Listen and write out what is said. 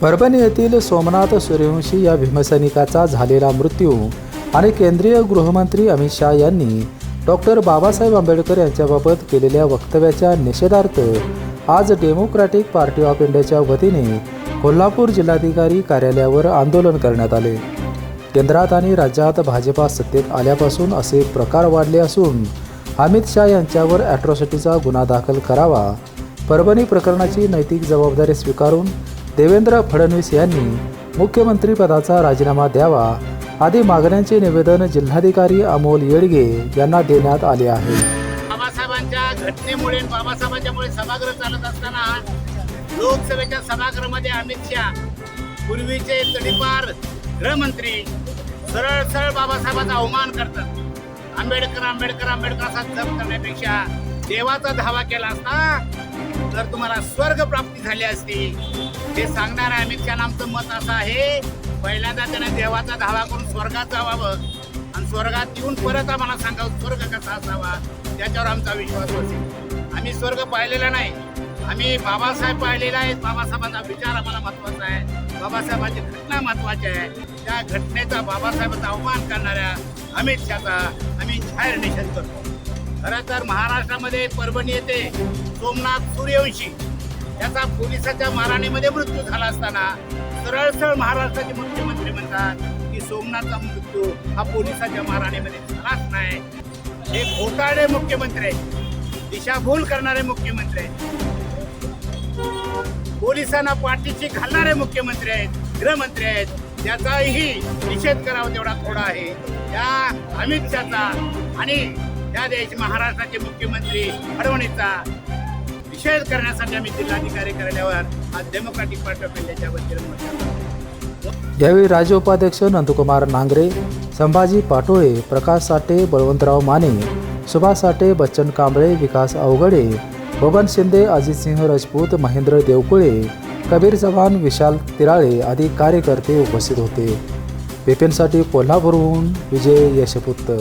परभणी येथील सोमनाथ सूर्यवंशी या भीमसैनिकाचा झालेला मृत्यू आणि केंद्रीय गृहमंत्री अमित शाह यांनी डॉक्टर बाबासाहेब आंबेडकर यांच्याबाबत केलेल्या वक्तव्याच्या निषेधार्थ आज डेमोक्रॅटिक पार्टी ऑफ इंडियाच्या वतीने कोल्हापूर जिल्हाधिकारी कार्यालयावर आंदोलन करण्यात आले. केंद्रात आणि राज्यात भाजपा सत्तेत आल्यापासून असे प्रकार वाढले असून अमित शाह यांच्यावर ॲट्रॉसिटीचा गुन्हा दाखल करावा परभणी प्रकरणाची नैतिक जबाबदारी स्वीकारून देवेंद्र फडणवीस यांनी मुख्यमंत्रीपदाचा राजीनामा द्यावा आदी मागण्यांचे निवेदन जिल्हाधिकारी अमोल येडगे यांना देण्यात आले आहे. बाबासाहेबांच्या घटनेमुळे बाबासाहेबांच्यामुळे सभागृह चालत असताना लोकसभेच्या सभागृहामध्ये अमित शहा पूर्वीचे तडीपार गृहमंत्री सरळ सरळ बाबासाहेबांचा अवमान करतात. आंबेडकर आंबेडकर आंबेडकर असा जप करण्यापेक्षा देवाचा धावा केला असता तर तुम्हाला स्वर्ग प्राप्ती झाली असती. हे सांगणार अमित शहा आमचं मत असं आहे. पहिल्यांदा त्याने देवाचा धावा करून स्वर्गात जावावं आणि स्वर्गात येऊन परत आम्हाला सांगावं स्वर्ग कसा असावा? त्याच्यावर आमचा विश्वास असेल आम्ही स्वर्ग पाहिलेला नाही. आम्ही बाबासाहेब पाहिलेला आहे. बाबासाहेबांचा विचार आम्हाला महत्त्वाचा आहे. बाबासाहेबांची घटना महत्वाची आहे. त्या घटनेचा बाबासाहेबांचा अवमान करणाऱ्या अमित शहाचा आम्ही जाहीर निषेध करतो. खरं तर महाराष्ट्रामध्ये परभणी येथे सोमनाथ सूर्यवंशी त्याचा पोलिसाच्या मारहाणीमध्ये मृत्यू झाला असताना सरळ सरळ महाराष्ट्राचे मुख्यमंत्री म्हणतात की सोमनाथचा मृत्यू हा पोलिसाच्या मारहाणीमध्ये झालाच नाही. हे घोटाळे मुख्यमंत्री आहेत दिशाभूल करणारे मुख्यमंत्री आहेत पोलिसांना पाठीशी घालणारे मुख्यमंत्री आहेत गृहमंत्री आहेत त्याचाही निषेध करावा तेवढा थोडा आहे. त्या अमित शहाचा आणि त्या देश महाराष्ट्राचे मुख्यमंत्री फडणवीसचा विषय करण्यासाठी आम्ही जिल्हाधिकारी कार्यालयावर आज डेमोक्रॅटिक पार्टी ऑफ इंडियाच्या वतीने यावेळी राज्य उपाध्यक्ष नंदकुमार नांगरे संभाजी पाटोळे प्रकाश साठे बळवंतराव माने सुभाष साठे बच्चन कांबळे विकास अवघडे बबन शिंदे अजितसिंह राजपूत महेंद्र देवकुळे कबीर चव्हाण विशाल तिराळे आदी कार्यकर्ते उपस्थित होते. पेपेनसाठी कोल्हापूरहून विजय यशपुत्र